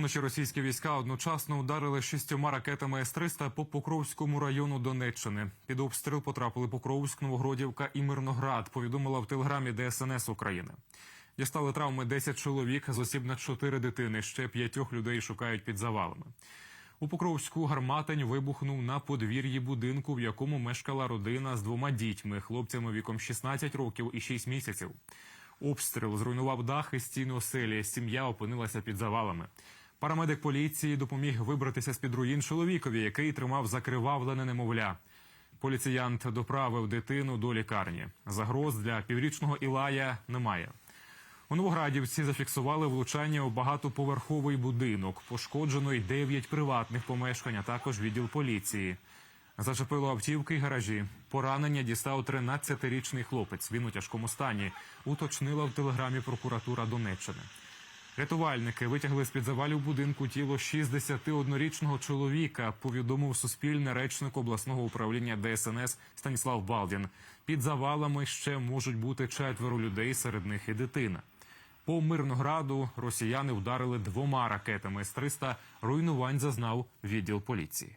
Уночі російські війська одночасно ударили шістьома ракетами С-300 по Покровському району Донеччини. Під обстріл потрапили Покровськ, Новогродівка і Мирноград. Повідомила в телеграмі ДСНС України. Дістали травми 10 чоловік з осіб на 4 дитини. Ще п'ятьох людей шукають під завалами. У Покровську гарматень вибухнув на подвір'ї будинку, в якому мешкала родина з двома дітьми, хлопцями віком 16 років і 6 місяців. Обстріл зруйнував дах і стіни оселі. Сім'я опинилася під завалами. Парамедик поліції допоміг вибратися з під руїн чоловікові, який тримав закривавлене немовля. Поліціянт доправив дитину до лікарні. Загроз для піврічного Ілая немає. У Новоградівці зафіксували влучання у багатоповерховий будинок. Пошкоджено й 9 приватних помешкань, а також відділ поліції. Зачепило автівки й гаражі. Поранення дістав 13-річний хлопець. Він у тяжкому стані. Уточнила в телеграмі прокуратура Донеччини. Рятувальники витягли з під завалів будинку тіло 61-річного чоловіка. Повідомив суспільне речник обласного управління ДСНС Станіслав Балдін. Під завалами ще можуть бути четверо людей, серед них і дитина. По Мирнограду росіяни вдарили двома ракетами з 300 Руйнувань зазнав відділ поліції.